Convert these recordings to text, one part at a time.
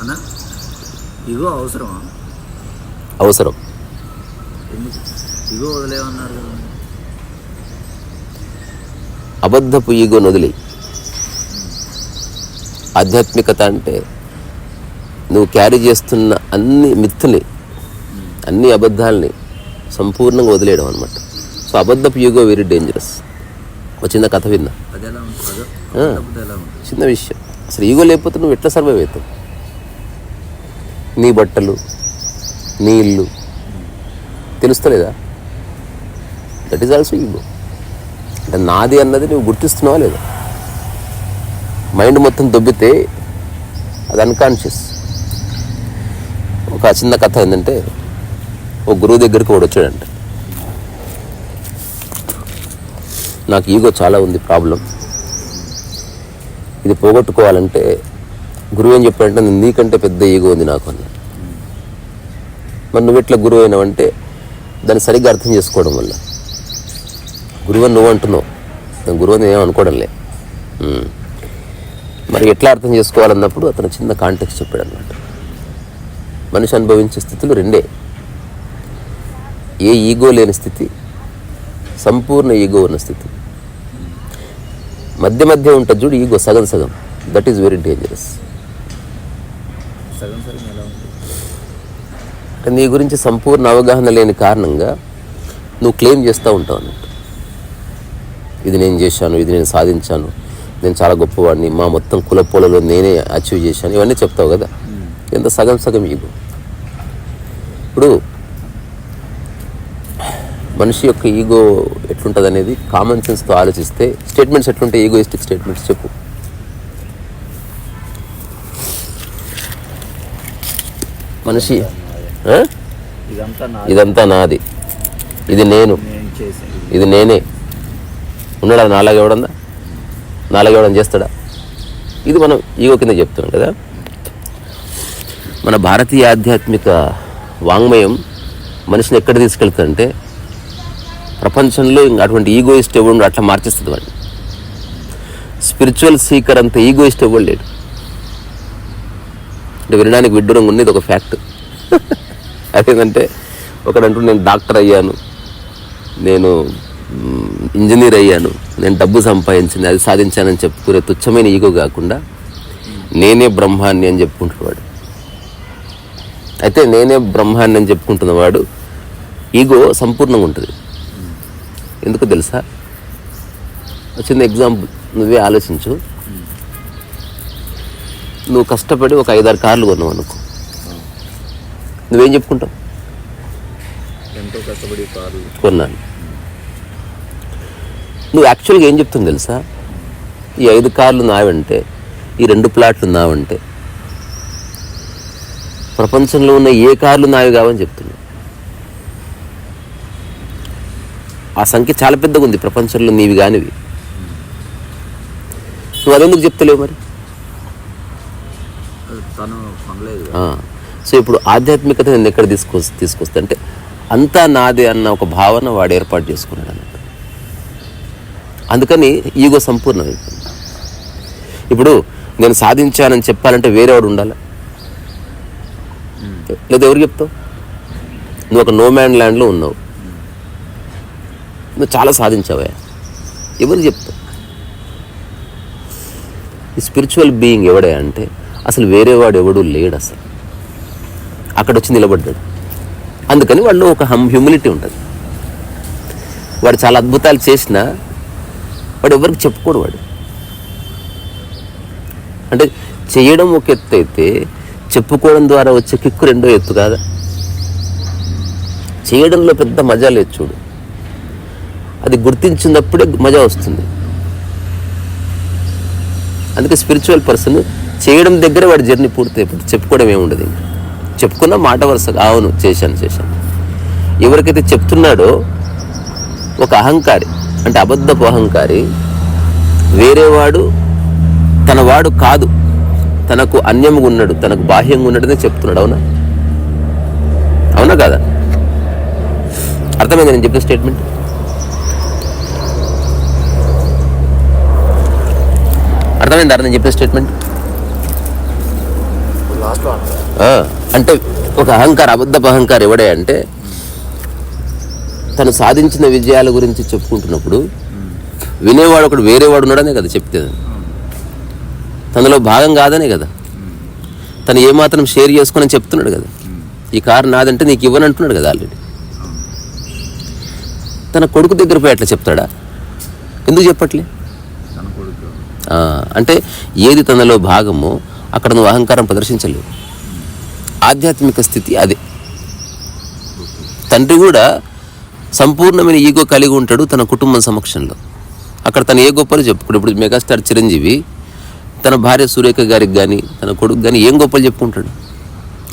అన్న? ఇగో అవసరమా? అవసరం. ఎందుకు? ఇగో వదిలేమన్నారు కదా. అబద్ధపు ఈగోను వదిలి ఆధ్యాత్మికత అంటే నువ్వు క్యారీ చేస్తున్న అన్ని మిత్తుని అన్ని అబద్ధాలని సంపూర్ణంగా వదిలేయడం అనమాట సో అబద్ధపు ఈగో వెరీ డేంజరస్ ఒక చిన్న కథ విన్నా. చిన్న విషయం. అసలు ఈగో లేకపోతే నువ్వు ఎట్లా సర్వైవ్ అవుతావు? నీ బట్టలు నీ ఇల్లు. తెలుస్తలేదా? దట్ ఈస్ ఆల్సో ఈగో అంటే నాది అన్నది నువ్వు గుర్తిస్తున్నావా లేదా? మైండ్ మొత్తం దొబ్బితే అది అన్కాన్షియస్ ఒక చిన్న కథ ఏంటంటే ఒక గురువు దగ్గరికి వాడు వచ్చాడంట. నాకు ఈగో చాలా ఉంది ప్రాబ్లం. ఇది పోగొట్టుకోవాలంటే గురువు ఏం చెప్పాడంటే నీకంటే పెద్ద ఈగో ఉంది నాకు అని మరి నువ్వు ఎట్లా గురువు అయినావంటే దాన్ని సరిగ్గా అర్థం చేసుకోవడం వల్ల. గురువు నువ్వు అంటున్నావు. నేను గురువు అని ఏం అనుకోవడంలే. మరి ఎట్లా అర్థం చేసుకోవాలన్నప్పుడు అతను చిన్న కాంటెక్స్ట్ చెప్పాడు అనమాట మనిషి అనుభవించే స్థితులు రెండే. ఏ ఈగో లేని స్థితి సంపూర్ణ ఈగో ఉన్న స్థితి. మధ్య మధ్య ఉంటుంది చూడు ఈగో సగం సగం. దట్ ఈస్ వెరీ డేంజరస్ సగం సగం ఎలా ఉంటుంది? అంటే నీ గురించి సంపూర్ణ అవగాహన లేని కారణంగా నువ్వు క్లెయిమ్ చేస్తూ ఉంటావు అన్నట్టు. ఇది నేను చేశాను ఇది నేను సాధించాను నేను చాలా గొప్పవాడిని మా మొత్తం కుల పొలలో నేనే అచీవ్ చేశాను ఇవన్నీ చెప్తావు కదా? ఎంత సగం సగం ఈగో ఇప్పుడు మనిషి యొక్క ఈగో ఎట్లుంటుంది అనేది కామన్ సెన్స్తో ఆలోచిస్తే స్టేట్మెంట్స్ ఎట్లుంటాయి ఈగోయిస్టిక్ స్టేట్మెంట్స్ చెప్పు. మనిషి? ఇదంతా నాది. ఇది నేను. ఇది నేనే. ఉన్నాడా? నాలాగా ఎవడన్నా? నాలాగా ఎవడన్నా చేస్తాడా? ఇది మనం ఈగో కింద చెప్తున్నాం కదా మన భారతీయ ఆధ్యాత్మిక వాంగ్మయం మనిషిని ఎక్కడ తీసుకెళ్తుందంటే ప్రపంచంలో ఇంక అటువంటి ఈగోయిస్ట్ ఎవడు అట్లా మార్చేస్తుంది వాడిని. స్పిరిచువల్ సీకర్ అంత ఈగోయిస్ట్ ఎవడు లేడు. అంటే వినడానికి విడ్డూరంగా ఇది ఒక ఫ్యాక్ట్ అదేంటంటే ఒకడంటూ నేను డాక్టర్ అయ్యాను. నేను ఇంజనీర్ అయ్యాను. నేను డబ్బు సంపాదించింది అది సాధించానని చెప్పుకునే తుచ్చమైన ఈగో కాకుండా నేనే బ్రహ్మాన్ని అని చెప్పుకుంటున్నవాడు అయితే నేనే బ్రహ్మాన్ని అని చెప్పుకుంటున్నవాడు ఈగో సంపూర్ణంగా ఉంటుంది. ఎందుకు తెలుసా? చిన్న ఎగ్జాంపుల్ నువ్వే ఆలోచించు. నువ్వు కష్టపడి ఒక ఐదారు కార్లు కొన్నావు అనుకో. నువ్వేం చెప్పుకుంటావు? ఎంతో కష్టపడి కారు కొన్నాను. నువ్వు యాక్చువల్గా ఏం చెప్తుంది తెలుసా? ఈ ఐదు కార్లు నావంటే ఈ రెండు ప్లాట్లు నావంటే ప్రపంచంలో ఉన్న ఏ కార్లు నావి కావని చెప్తున్నావు ఆ సంఖ్య చాలా పెద్దగా ఉంది ప్రపంచంలో నీవి కానివి. నువ్వు అదెందుకు చెప్తలేవు మరి? తను కొనలేదు సో ఇప్పుడు ఆధ్యాత్మికత నేను ఎక్కడ తీసుకొ తీసుకొస్తా అంటే అంతా నాదే అన్న ఒక భావన వాడు ఏర్పాటు చేసుకున్నాడు అన్నట్టు. అందుకని ఈగో సంపూర్ణమైపోయింది. ఇప్పుడు నేను సాధించానని చెప్పాలంటే వేరేవాడు ఉండాలి? లేదా ఎవరు చెప్తావు? నువ్వు ఒక నో మ్యాన్ ల్యాండ్లో ఉన్నావు. నువ్వు చాలా సాధించావా ఎవరు చెప్తావు ఈ స్పిరిచువల్ బీయింగ్ ఎవడే అంటే అసలు వేరే వాడు ఎవడు లేడు అసలు. అక్కడ వచ్చి నిలబడ్డాడు. అందుకని వాళ్ళు ఒక హమ్ హ్యూమిలిటీ ఉంటుంది. వాడు చాలా అద్భుతాలు చేసినా వాడు ఎవరికి చెప్పుకోడు వాడు. అంటే చేయడం ఒక ఎత్తు అయితే చెప్పుకోవడం ద్వారా వచ్చే కిక్కు రెండో ఎత్తు కాదా? చేయడంలో పెద్ద మజా లేదు చూడు. అది గుర్తించినప్పుడే మజా వస్తుంది. అందుకే స్పిరిచువల్ పర్సన్ చేయడం దగ్గర వాడి జర్నీ పూర్తి అయిపోతుంది చెప్పుకోవడం ఏముండదు ఇంకా. చెప్పుకున్న మాట వరుసగా అవును చేశాను చేశాను. ఎవరికైతే చెప్తున్నాడో ఒక అహంకారి అంటే అబద్ధపు అహంకారి వేరేవాడు తన వాడు కాదు. తనకు అన్యముగా ఉన్నాడు తనకు బాహ్యంగా ఉన్నాడనే చెప్తున్నాడు అవునా? అవునా కాదా? అర్థమైంది నేను చెప్పిన స్టేట్మెంట్? అర్థమైంది అర్థం చెప్పిన స్టేట్మెంట్? అంటే ఒక అహంకార అబద్ధపు అహంకారం ఎవడే అంటే తను సాధించిన విజయాల గురించి చెప్పుకుంటున్నప్పుడు వినేవాడు ఒకడు వేరేవాడు ఉన్నాడనే కదా చెప్తే. తనలో భాగం కాదనే కదా. తను ఏమాత్రం షేర్ చేసుకుని చెప్తున్నాడు కదా. ఈ కారు నాదంటే నీకు ఇవ్వను అంటున్నాడు కదా ఆల్రెడీ. తన కొడుకు దగ్గర పోయి అట్లా చెప్తాడా? ఎందుకు చెప్పట్లే? అంటే ఏది తనలో భాగమో అక్కడ నువ్వు అహంకారం ప్రదర్శించలేవు. ఆధ్యాత్మిక స్థితి అదే. తండ్రి కూడా సంపూర్ణమైన ఈగో కలిగి ఉంటాడు తన కుటుంబం సమక్షంలో. అక్కడ తను ఏ గొప్పలు చెప్పుకుంటాడు? ఇప్పుడు మెగాస్టార్ చిరంజీవి తన భార్య సురేఖ గారికి కానీ తన కొడుకు కానీ ఏం గొప్పలు చెప్పుకుంటాడు?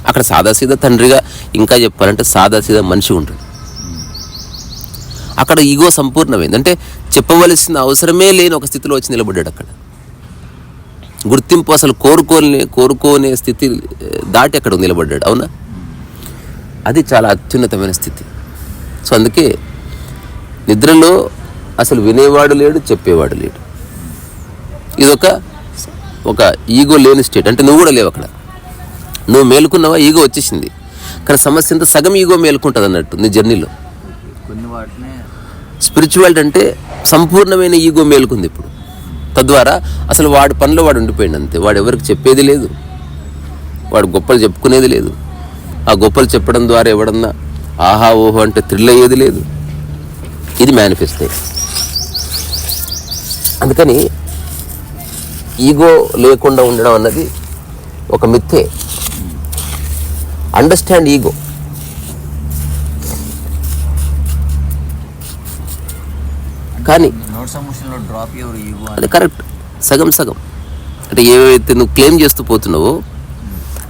అక్కడ సాదాసీదా తండ్రిగా ఇంకా చెప్పాలంటే సాదాసీదా మనిషి ఉంటాడు. అక్కడ ఈగో సంపూర్ణమైంది. అంటే చెప్పవలసిన అవసరమే లేని ఒక స్థితిలో వచ్చి నిలబడ్డాడు అక్కడ. గుర్తింపు అసలు కోరుకోని కోరుకోనే స్థితి దాటి అక్కడ నిలబడ్డాడు. అవునా? అది చాలా అత్యున్నతమైన స్థితి. సో అందుకే నిద్రలో అసలు వినేవాడు లేడు చెప్పేవాడు లేడు. ఇదొక ఒక ఈగో లేని స్టేట్. అంటే నువ్వు కూడా లేవు అక్కడ. నువ్వు మేలుకున్నావా? ఈగో వచ్చేసింది. కానీ సమస్య అంతా సగం ఈగో మేలుకుంటుంది అన్నట్టు నీ జర్నీలో. స్పిరిచువాలిటీ అంటే సంపూర్ణమైన ఈగో మేలుకుంది ఇప్పుడు. తద్వారా అసలు వాడి పనిలో వాడు ఉండిపోయింది అంతే. వాడు ఎవరికి చెప్పేది లేదు. వాడు గొప్పలు చెప్పుకునేది లేదు. ఆ గొప్పలు చెప్పడం ద్వారా ఎవడన్నా ఆహా ఓహో అంటే థ్రిల్ అయ్యేది లేదు. ఇది మేనిఫెస్టే అందుకని ఈగో లేకుండా ఉండడం అన్నది ఒక మిథ్యే. అండర్స్టాండ్ ఈగో కానీ అది కరెక్ట్. సగం సగం. అంటే ఏవైతే నువ్వు క్లెయిమ్ చేస్తూ పోతున్నావో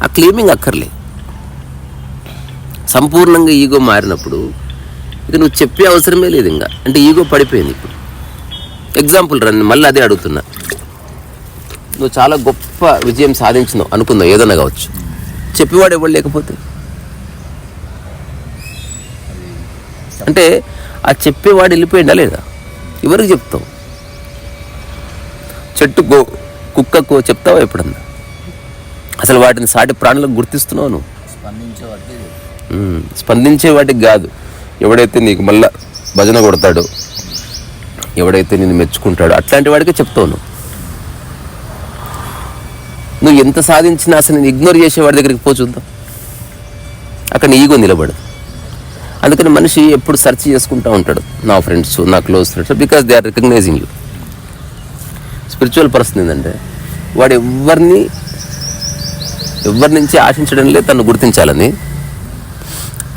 ఆ క్లెయిమింగ్ అక్కర్లే. సంపూర్ణంగా ఈగో మారినప్పుడు ఇక నువ్వు చెప్పే అవసరమే లేదు ఇంకా. అంటే ఈగో పడిపోయింది ఇప్పుడు. ఎగ్జాంపుల్ రండి మళ్ళీ అదే అడుగుతున్నా. నువ్వు చాలా గొప్ప విజయం సాధించినావు అనుకుందావు ఏదైనా కావచ్చు. చెప్పేవాడు ఎవడు లేకపోతే? అంటే ఆ చెప్పేవాడు వెళ్ళిపోయిందా లేదా? ఎవరికి చెప్తావు? చెట్టుకో కుక్కకో చెప్తావా ఎప్పుడన్నా? అసలు వాటిని సాటి ప్రాణులకు గుర్తిస్తున్నావు నువ్వు? స్పందించే వాటికి కాదు. ఎవడైతే నీకు మళ్ళా భజన కొడతాడో ఎవడైతే నిన్ను మెచ్చుకుంటాడో అట్లాంటి వాడికే చెప్తావు నువ్వు. నువ్వు ఎంత సాధించినా అసలు నేను ఇగ్నోర్ చేసేవాడి దగ్గరికి పో చూద్దాం. అక్కడ నీ ఈగో నిలబడదు. అందుకని మనిషి ఎప్పుడు సెర్చ్ చేసుకుంటూ ఉంటాడు. నా ఫ్రెండ్స్ నా close friends because they are recognizing you. Spiritual person ఏంటంటే వాడు ఎవరిని ఎవరి నుంచి ఆశించడం లేదు తను గుర్తించాలని.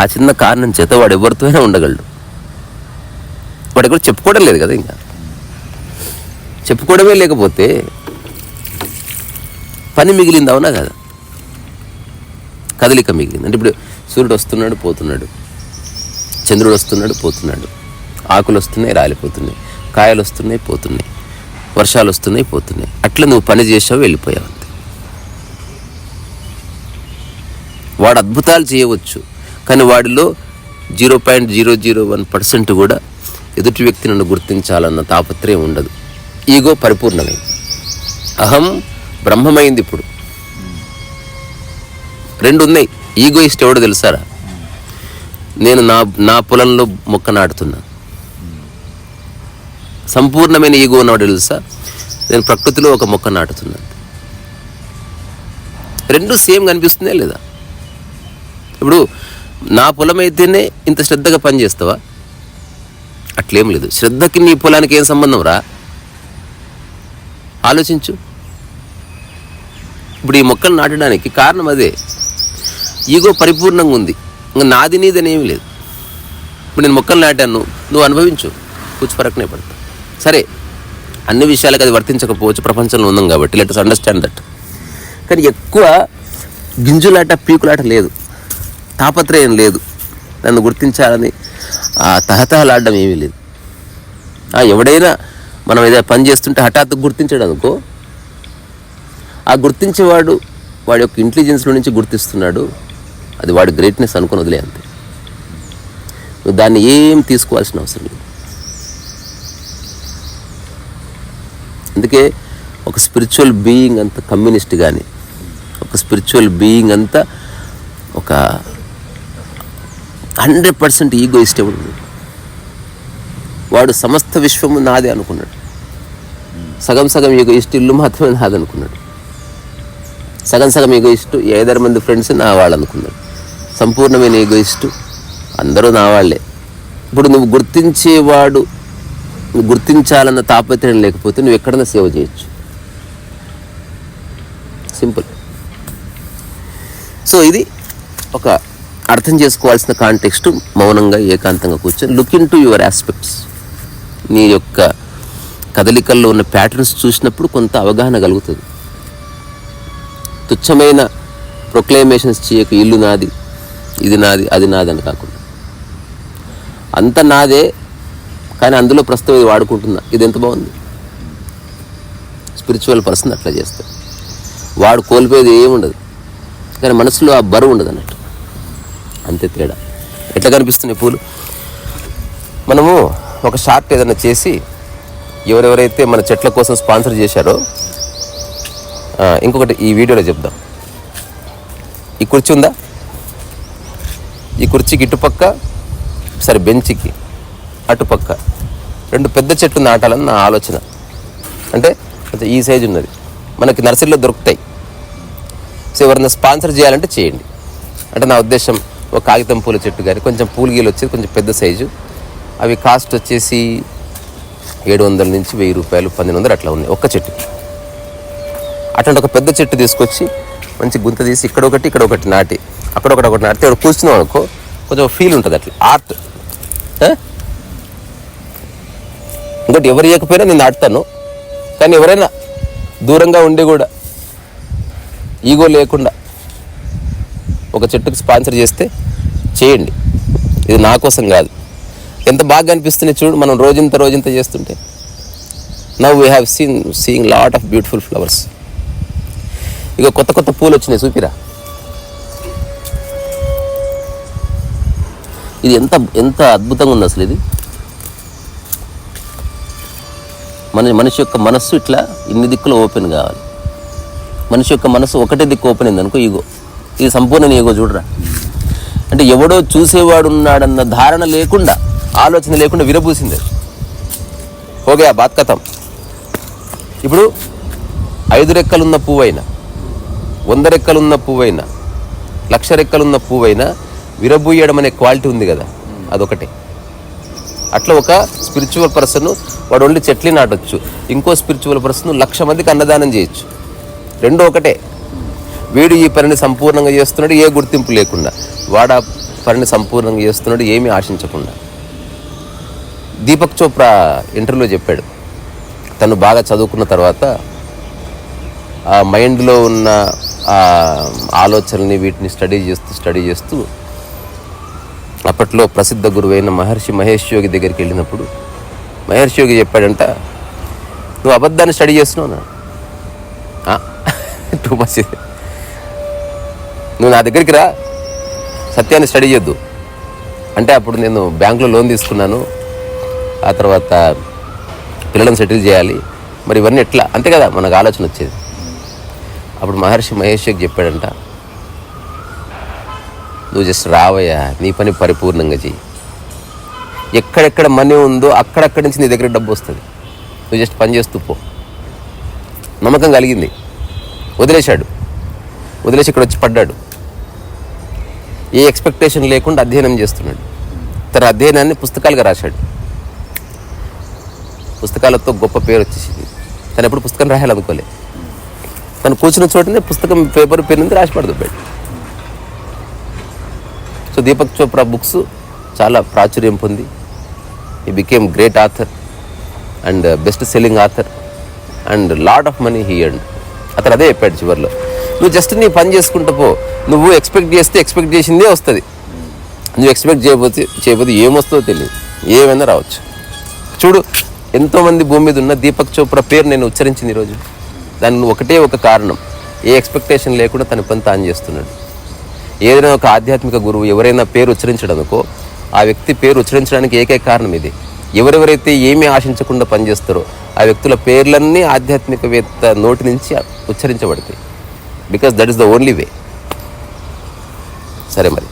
ఆ చిన్న కారణం చేత వాడు ఎవరితోనే ఉండగలడు. వాడు ఎక్కడ చెప్పుకోవడం లేదు కదా ఇంకా. చెప్పుకోవడమే లేకపోతే పని మిగిలింది అవునా కదా? కదలిక మిగిలింది. అంటే ఇప్పుడు సూర్యుడు వస్తున్నాడు పోతున్నాడు. చంద్రుడు వస్తున్నాడు పోతున్నాడు. ఆకులు వస్తున్నాయి రాలిపోతున్నాయి. కాయలు వస్తున్నాయి పోతున్నాయి. వర్షాలు వస్తున్నాయి పోతున్నాయి. అట్లా నువ్వు పని చేసావు వెళ్ళిపోయావు అంతే. వాడు అద్భుతాలు చేయవచ్చు కానీ వాడిలో zero point zero zero one percent కూడా ఎదుటి వ్యక్తి నన్ను గుర్తించాలన్న తాపత్రయం ఉండదు. ఈగో పరిపూర్ణమైంది. అహం బ్రహ్మమైంది ఇప్పుడు. రెండు ఉన్నాయి. ఈగోయిస్ట్ ఎవడో తెలుసారా? నేను నా నా పొలంలో మొక్క నాటుతున్నా. సంపూర్ణమైన ఈగో ఉన్నవాడు తెలుసా? నేను ప్రకృతిలో ఒక మొక్క నాటుతున్నా. రెండు సేమ్ కనిపిస్తుందే లేదా? ఇప్పుడు నా పొలం అయితేనే ఇంత శ్రద్ధగా పని చేస్తావా అట్లేం లేదు. శ్రద్ధకి నీ పొలానికి ఏం సంబంధం రా? ఆలోచించు. ఇప్పుడు ఈ మొక్కలు నాటడానికి కారణం అదే. ఈగో పరిపూర్ణంగా ఉంది. ఇంకా నాది నీదని ఏమీ లేదు. ఇప్పుడు నేను మొక్కలు నాటాను నువ్వు అనుభవించు. కూచిపరకనే ఫరకనే పడతా. సరే అన్ని విషయాలకు అది వర్తించకపోవచ్చు ప్రపంచంలో ఉందాం కాబట్టి లెట్ అండర్స్టాండ్ దట్ కానీ ఎక్కువ గింజులాట పీకులాట లేదు. తాపత్రయం లేదు. నన్ను గుర్తించాలని ఆ తహతహలాడడం ఏమీ లేదు. ఎవడైనా మనం ఏదైనా పని చేస్తుంటే హఠాత్తు గుర్తించాడు అనుకో ఆ గుర్తించేవాడు వాడి యొక్క ఇంటెలిజెన్స్లో నుంచి గుర్తిస్తున్నాడు. అది వాడి గ్రేట్నెస్ అనుకుని వదిలే అంతే. నువ్వు దాన్ని ఏం తీసుకోవాల్సిన అవసరం లేదు. అందుకే ఒక స్పిరిచువల్ బీయింగ్ అంత కమ్యూనిస్ట్ కానీ ఒక స్పిరిచువల్ బీయింగ్ అంతా ఒక హండ్రెడ్ పర్సెంట్ ఈగో ఇష్టం వాడు సమస్త విశ్వము నాదే అనుకున్నాడు. సగం సగం ఈగో ఇష్ట ఇల్లు మాత్రమే నాది అనుకున్నాడు సగం సగం ఈగో ఇష్టు ఐదారు మంది ఫ్రెండ్స్ నా వాళ్ళు అనుకున్నాడు. సంపూర్ణమైన ఈగోయిస్టు అందరూ నా వాళ్ళే. ఇప్పుడు నువ్వు గుర్తించేవాడు నువ్వు గుర్తించాలన్న తాపత్రయం లేకపోతే నువ్వు ఎక్కడైనా సేవ చేయొచ్చు. సింపుల్ సో ఇది ఒక అర్థం చేసుకోవాల్సిన కాంటెక్స్ట్ మౌనంగా ఏకాంతంగా కూర్చొని look into your aspects నీ యొక్క కదలికల్లో ఉన్న ప్యాటర్న్స్ చూసినప్పుడు కొంత అవగాహన కలుగుతుంది. తుచ్చమైన ప్రొక్లైమేషన్స్ చేయక ఇల్లు నాది. ఇది నాది అది నాది అని కాకుండా. అంత నాదే కానీ అందులో ప్రస్తుతం ఇది వాడుకుంటున్నా. ఇది ఎంత బాగుంది? స్పిరిచువల్ పర్సన్ అట్లా చేస్తాడు వాడు కోల్పోయేది ఏముండదు కానీ మనసులో ఆ బరువు ఉండదు అన్నట్టు. అంతే తేడా. ఎట్లా కనిపిస్తున్నాయి పూలు? మనము ఒక షార్ట్ ఏదైనా చేసి ఎవరెవరైతే మన చెట్ల కోసం స్పాన్సర్ చేశారో ఇంకొకటి ఈ వీడియోలో చెప్దాం. ఈ కుర్చీ ఉందా? ఈ కుర్చీకి ఇటుపక్క సరే బెంచ్కి అటుపక్క రెండు పెద్ద చెట్లు నాటాలని నా ఆలోచన. అంటే కొంచెం ఈ సైజు ఉన్నది. మనకి నర్సరీలో దొరుకుతాయి. సో ఎవరైనా స్పాన్సర్ చేయాలంటే చేయండి. అంటే నా ఉద్దేశం ఒక కాగితం పూల చెట్టు కానీ కొంచెం పూల గీలు వచ్చేది కొంచెం పెద్ద సైజు. అవి కాస్ట్ వచ్చేసి ఏడు వందల నుంచి వెయ్యి రూపాయలు పన్నెండు వందలు అట్లా ఉన్నాయి ఒక్క చెట్టు అట్లాంటి ఒక పెద్ద చెట్టు తీసుకొచ్చి మంచి గుంత తీసి ఇక్కడ ఒకటి ఇక్కడ ఒకటి నాటి. అక్కడ ఒకటి ఒకటి నడితే ఇక్కడ కూర్చున్నాం అనుకో కొంచెం ఫీల్ ఉంటుంది అట్లా. ఆర్ట్ ఇంకోటి ఎవరు ఇవ్వకపోయినా నేను నాటుతాను కానీ ఎవరైనా దూరంగా ఉండి కూడా ఈగో లేకుండా ఒక చెట్టుకు స్పాన్సర్ చేస్తే చేయండి. ఇది నా కోసం కాదు. ఎంత బాగా అనిపిస్తుంది చూడు మనం రోజంత రోజంత చేస్తుంటే. Now we have seen seeing lot of beautiful flowers ఇక కొత్త కొత్త పూలు వచ్చినాయి చూపిరా. ఇది ఎంత ఎంత అద్భుతంగా ఉంది అసలు ఇది? మన మనిషి యొక్క మనస్సు ఇట్లా ఇన్ని దిక్కులు ఓపెన్ కావాలి. మనిషి యొక్క మనసు ఒకటే దిక్కు ఓపెన్ అయింది అనుకో ఈగో. ఇది సంపూర్ణ ఈగో చూడరా. అంటే ఎవడో చూసేవాడు ఉన్నాడన్న ధారణ లేకుండా ఆలోచన లేకుండా విరబూసింది. ఓకే ఆ బాత్ కథం ఇప్పుడు ఐదు రెక్కలున్న పువ్వైనా వంద రెక్కలున్న పువ్వైనా లక్ష రెక్కలున్న పువ్వైనా విరబూయడం అనే క్వాలిటీ ఉంది కదా అదొకటే. అట్లా ఒక స్పిరిచువల్ పర్సన్ వాడు ఓన్లీ చెట్లే నాటొచ్చు ఇంకో స్పిరిచువల్ పర్సన్ లక్ష మందికి అన్నదానం చేయొచ్చు. రెండు ఒకటే. వీడు ఈ పనిని సంపూర్ణంగా చేస్తున్నాడు ఏ గుర్తింపు లేకుండా. వాడు ఆ పనిని సంపూర్ణంగా చేస్తున్నాడు ఏమీ ఆశించకుండా. దీపక్ చోప్రా ఇంటర్వ్యూలో చెప్పాడు తను బాగా చదువుకున్న తర్వాత ఆ మైండ్లో ఉన్న ఆ ఆలోచనల్ని వీటిని స్టడీ చేస్తూ స్టడీ చేస్తూ అప్పట్లో ప్రసిద్ధ గురువైన మహర్షి మహేష్ యోగి దగ్గరికి వెళ్ళినప్పుడు మహర్షి యోగి చెప్పాడంట నువ్వు అబద్ధాన్ని స్టడీ చేస్తున్నావు టూ మచ్ నువ్వు నా దగ్గరికి రా సత్యాన్ని స్టడీ చేయొద్దు. అంటే అప్పుడు నేను బ్యాంకులో లోన్ తీసుకున్నాను ఆ తర్వాత పిల్లలను సెటిల్ చేయాలి మరి ఇవన్నీ ఎట్లా? అంతే కదా మనకు ఆలోచన వచ్చేది. అప్పుడు మహర్షి మహేష్ యోగి చెప్పాడంట నువ్వు జస్ట్ రావయ్యా నీ పని పరిపూర్ణంగా చెయ్యి. ఎక్కడెక్కడ మనీ ఉందో అక్కడక్కడి నుంచి నీ దగ్గర డబ్బు వస్తుంది. నువ్వు జస్ట్ పని చేస్తూ పో. నమ్మకం కలిగింది. వదిలేశాడు. వదిలేసి ఇక్కడ వచ్చి పడ్డాడు. ఏ ఎక్స్పెక్టేషన్ లేకుండా అధ్యయనం చేస్తున్నాడు. తన అధ్యయనాన్ని పుస్తకాలుగా రాశాడు. పుస్తకాలతో గొప్ప పేరు వచ్చేసింది. తను ఎప్పుడు పుస్తకం రాయాలనుకోలే. తను కూర్చున్న చోటనే పుస్తకం పేపర్ పెన్ ఉంది రాసి సో దీపక్ చోప్రా బుక్స్ చాలా ప్రాచుర్యం పొంది. ఈ became great author and best selling author and lot of money he and అతను అదే చెప్పాడు చివరిలో. నువ్వు జస్ట్ నీ పని చేసుకుంటూ పో. నువ్వు ఎక్స్పెక్ట్ చేస్తే ఎక్స్పెక్ట్ చేసిందే వస్తుంది. నువ్వు ఎక్స్పెక్ట్ చేయబోతే చేయబోతే ఏమొస్తుందో తెలియదు ఏమైనా రావచ్చు. చూడు ఎంతోమంది భూమి మీద ఉన్న దీపక్ చోప్రా పేరు నేను ఉచ్చరించింది ఈరోజు. దాని ఒకటే ఒక కారణం. ఏ ఎక్స్పెక్టేషన్ లేకుండా తన పని తాను చేస్తున్నాడు. ఏదైనా ఒక ఆధ్యాత్మిక గురువు ఎవరైనా పేరు ఉచ్చరించడానికో ఆ వ్యక్తి పేరు ఉచ్చరించడానికి ఏకైక కారణం ఇది. ఎవరెవరైతే ఏమీ ఆశించకుండా పనిచేస్తారో ఆ వ్యక్తుల పేర్లన్నీ ఆధ్యాత్మికవేత్త నోటి నుంచి ఉచ్చరించబడతాయి. Because that is the only way సరే మరి.